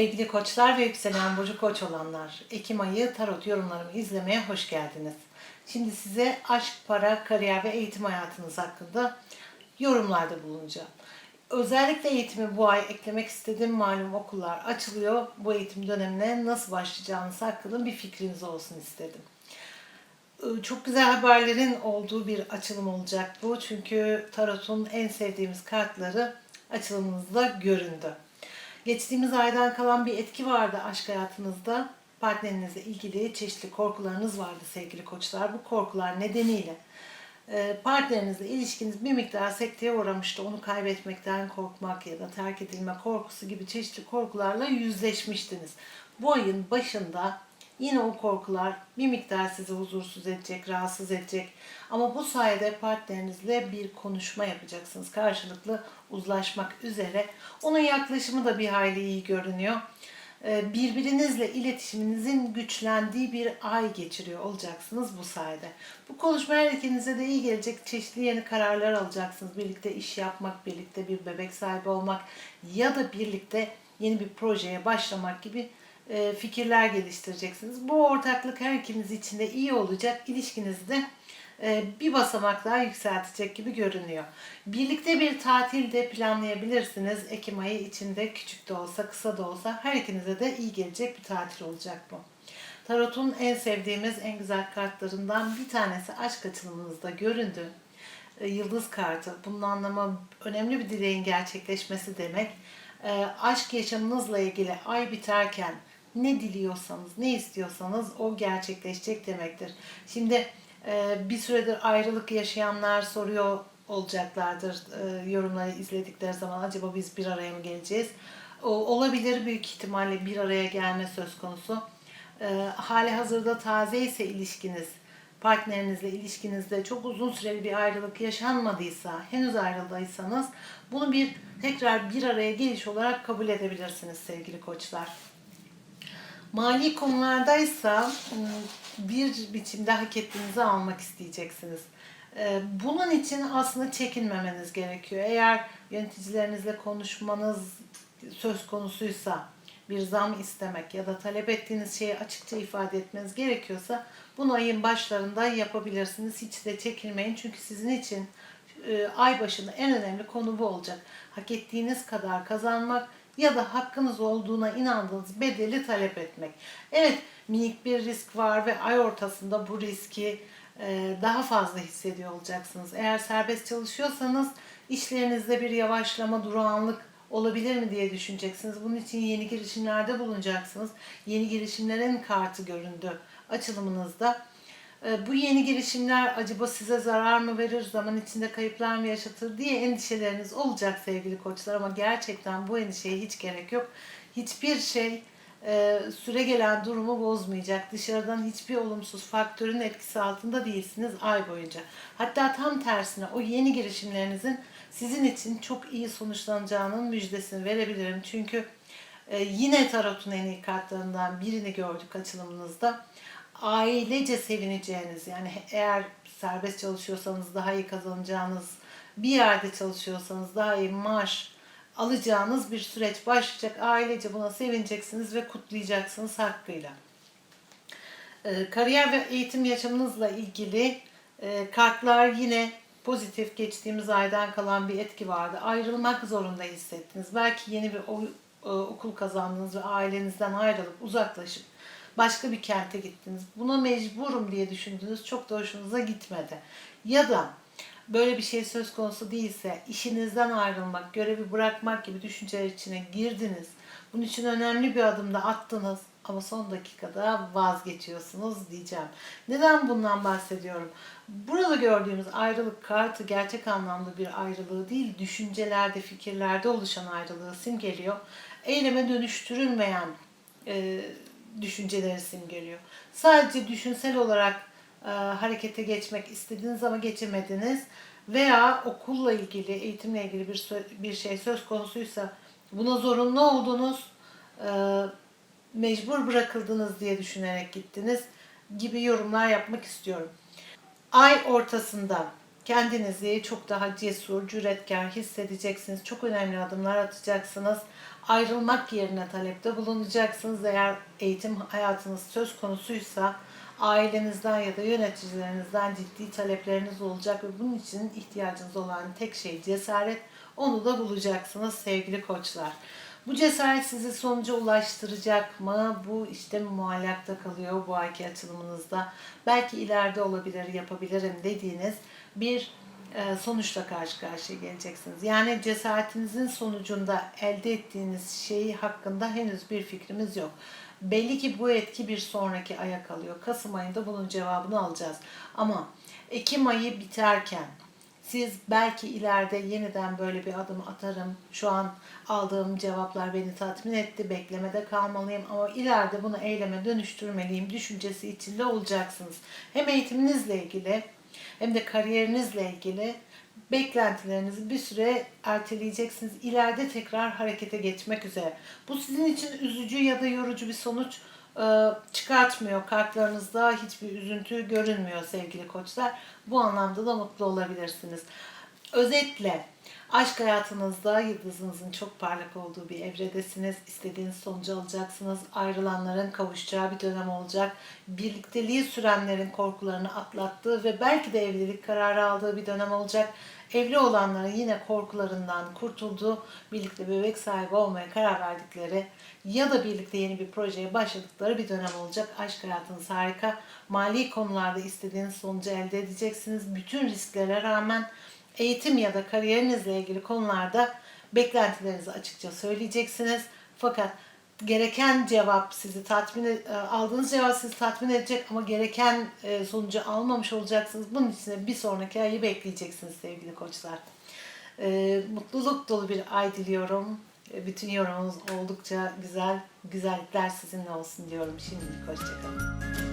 Sevgili koçlar ve yükselen burcu koç olanlar, Ekim ayı tarot yorumlarımı izlemeye hoş geldiniz. Şimdi size aşk, para, kariyer ve eğitim hayatınız hakkında yorumlarda bulunacağım. Özellikle eğitimi bu ay eklemek istediğim malum okullar açılıyor. Bu eğitim dönemine nasıl başlayacağınız hakkında bir fikriniz olsun istedim. Ee, Çok güzel haberlerin olduğu bir açılım olacak bu. Çünkü Tarot'un en sevdiğimiz kartları açılımımızda göründü. Geçtiğimiz aydan kalan bir etki vardı aşk hayatınızda. Partnerinizle ilgili çeşitli korkularınız vardı sevgili koçlar. Bu korkular nedeniyle e, partnerinizle ilişkiniz bir miktar sekteye uğramıştı. Onu kaybetmekten korkmak ya da terk edilme korkusu gibi çeşitli korkularla yüzleşmiştiniz. Bu ayın başında yine o korkular bir miktar sizi huzursuz edecek, rahatsız edecek. Ama bu sayede partnerinizle bir konuşma yapacaksınız. Karşılıklı uzlaşmak üzere. Onun yaklaşımı da bir hayli iyi görünüyor. Ee, Birbirinizle iletişiminizin güçlendiği bir ay geçiriyor olacaksınız bu sayede. Bu konuşma her ikinize de iyi gelecek. Çeşitli yeni kararlar alacaksınız. Birlikte iş yapmak, birlikte bir bebek sahibi olmak ya da birlikte yeni bir projeye başlamak gibi fikirler geliştireceksiniz. Bu ortaklık her ikiniz için de iyi olacak. İlişkinizi de e, bir basamak daha yükseltecek gibi görünüyor. Birlikte bir tatil de planlayabilirsiniz. Ekim ayı içinde küçük de olsa kısa da olsa her ikinize de iyi gelecek bir tatil olacak bu. Tarot'un en sevdiğimiz en güzel kartlarından bir tanesi aşk açılımınızda göründü. E, Yıldız kartı. Bunun anlamı önemli bir dileğin gerçekleşmesi demek. E, Aşk yaşamınızla ilgili ay biterken ne diliyorsanız, ne istiyorsanız o gerçekleşecek demektir. Şimdi e, bir süredir ayrılık yaşayanlar soruyor olacaklardır e, yorumları izledikleri zaman acaba biz bir araya mı geleceğiz? Olabilir büyük ihtimalle bir araya gelme söz konusu. E, hali hazırda taze ise ilişkiniz, partnerinizle ilişkinizde çok uzun süreli bir ayrılık yaşanmadıysa, henüz ayrıldıysanız bunu bir tekrar bir araya geliş olarak kabul edebilirsiniz sevgili koçlar. Mali konulardaysa ım, bir biçimde hak ettiğinizi almak isteyeceksiniz. Ee, Bunun için aslında çekinmemeniz gerekiyor. Eğer yöneticilerinizle konuşmanız söz konusuysa bir zam istemek ya da talep ettiğiniz şeyi açıkça ifade etmeniz gerekiyorsa bunu ayın başlarında yapabilirsiniz. Hiç de çekinmeyin çünkü sizin için e, ay başında en önemli konu bu olacak. Hak ettiğiniz kadar kazanmak ya da hakkınız olduğuna inandığınız bedeli talep etmek. Evet minik bir risk var ve ay ortasında bu riski e, daha fazla hissediyor olacaksınız. Eğer serbest çalışıyorsanız işlerinizde bir yavaşlama, durağanlık olabilir mi diye düşüneceksiniz. Bunun için yeni girişimlerde bulunacaksınız. Yeni girişimlerin kartı göründü açılımınızda. E, Bu yeni girişimler acaba size zarar mı verir, zaman içinde kayıplar mı yaşatır diye endişeleriniz olacak sevgili koçlar ama gerçekten bu endişeye hiç gerek yok. Hiçbir şey e, süre gelen durumu bozmayacak. Dışarıdan hiçbir olumsuz faktörün etkisi altında değilsiniz ay boyunca. Hatta tam tersine o yeni girişimlerinizin sizin için çok iyi sonuçlanacağının müjdesini verebilirim. Çünkü e, yine tarotun en iyi kartlarından birini gördük açılımınızda ailece sevineceğiniz yani eğer serbest çalışıyorsanız daha iyi kazanacağınız bir yerde çalışıyorsanız daha iyi maaş alacağınız bir süreç başlayacak. Ailece buna sevineceksiniz ve kutlayacaksınız hakkıyla. Ee, Kariyer ve eğitim yaşamınızla ilgili e, kartlar yine pozitif geçtiğimiz aydan kalan bir etki vardı. Ayrılmak zorunda hissettiniz. Belki yeni bir e, okul kazandınız ve ailenizden ayrılıp uzaklaşıp başka bir kente gittiniz. Buna mecburum diye düşündünüz. Çok da hoşunuza gitmedi. Ya da böyle bir şey söz konusu değilse işinizden ayrılmak, görevi bırakmak gibi düşünceler içine girdiniz. Bunun için önemli bir adım da attınız ama son dakikada vazgeçiyorsunuz diyeceğim. Neden bundan bahsediyorum? Burada gördüğümüz ayrılık kartı gerçek anlamda bir ayrılığı değil, düşüncelerde, fikirlerde oluşan ayrılığı simgeliyor. Eyleme dönüştürülmeyen e, düşünceleri simgeliyor. Sadece düşünsel olarak e, harekete geçmek istediğiniz ama geçemediniz veya okulla ilgili, eğitimle ilgili bir bir şey söz konusuysa buna zorunlu oldunuz, e, mecbur bırakıldınız diye düşünerek gittiniz gibi yorumlar yapmak istiyorum. Ay ortasında kendinizi çok daha cesur, cüretkar hissedeceksiniz. Çok önemli adımlar atacaksınız. Ayrılmak yerine talepte bulunacaksınız. Eğer eğitim hayatınız söz konusuysa ailenizden ya da yöneticilerinizden ciddi talepleriniz olacak ve bunun için ihtiyacınız olan tek şey cesaret. Onu da bulacaksınız sevgili koçlar. Bu cesaret sizi sonuca ulaştıracak mı? Bu işte muallakta kalıyor bu ayki açılımınızda. Belki ileride olabilir, yapabilirim dediğiniz bir e, sonuçla karşı karşıya geleceksiniz. Yani cesaretinizin sonucunda elde ettiğiniz şeyi hakkında henüz bir fikrimiz yok. Belli ki bu etki bir sonraki aya kalıyor. Kasım ayında bunun cevabını alacağız. Ama Ekim ayı biterken siz belki ileride yeniden böyle bir adım atarım. Şu an aldığım cevaplar beni tatmin etti. Beklemede kalmalıyım ama ileride bunu eyleme dönüştürmeliyim düşüncesi içinde olacaksınız. Hem eğitiminizle ilgili hem de kariyerinizle ilgili beklentilerinizi bir süre erteleyeceksiniz. İleride tekrar harekete geçmek üzere. Bu sizin için üzücü ya da yorucu bir sonuç e, çıkartmıyor. Kartlarınızda hiçbir üzüntü görünmüyor sevgili koçlar. Bu anlamda da mutlu olabilirsiniz. Özetle aşk hayatınızda yıldızınızın çok parlak olduğu bir evredesiniz. İstediğiniz sonucu alacaksınız. Ayrılanların kavuşacağı bir dönem olacak. Birlikteliği sürenlerin korkularını atlattığı ve belki de evlilik kararı aldığı bir dönem olacak. Evli olanların yine korkularından kurtulduğu, birlikte bebek sahibi olmaya karar verdikleri ya da birlikte yeni bir projeye başladıkları bir dönem olacak. Aşk hayatınız harika. Mali konularda istediğiniz sonucu elde edeceksiniz. Bütün risklere rağmen eğitim ya da kariyerinizle ilgili konularda beklentilerinizi açıkça söyleyeceksiniz. Fakat gereken cevap sizi tatmin e- aldığınız cevap sizi tatmin edecek ama gereken e, sonucu almamış olacaksınız. Bunun için bir sonraki ayı bekleyeceksiniz sevgili koçlar. E, mutluluk dolu bir ay diliyorum. Bütün yorumunuz oldukça güzel. Güzellikler sizinle olsun diyorum. Şimdilik hoşçakalın.